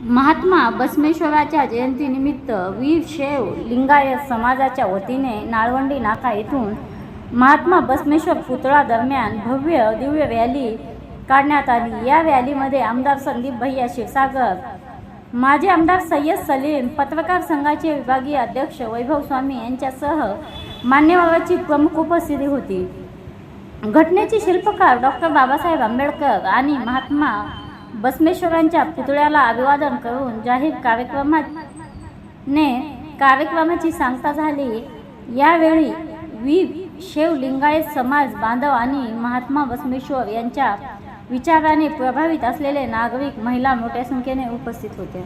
महात्मा बसमेश्वराच्या जयंतीनिमित्त वीर शैव लिंगायत समाजाच्या वतीने नाळवंडी नाका येथून महात्मा बसमेश्वर पुतळा दरम्यान भव्य दिव्य रॅली काढण्यात आली. या रॅलीमध्ये आमदार संदीप भैया क्षीरसागर माजी आमदार सय्यद सलीम पत्रकार संघाचे विभागीय अध्यक्ष वैभव स्वामी यांच्यासह मान्यवराची प्रमुख उपस्थिती होती. घटनेचे शिल्पकार डॉक्टर बाबासाहेब आंबेडकर आणि महात्मा बसवेश्वरांच्या पुतळ्याला अभिवादन करून जाहीर कार्यक्रमाने कार्यक्रमाची सांगता झाली. यावेळी वि शेव लिंगायत समाज बांधव आणि महात्मा बसवेश्वर यांच्या विचाराने प्रभावित असलेले नागरिक महिला मोठ्या संख्येने उपस्थित होते.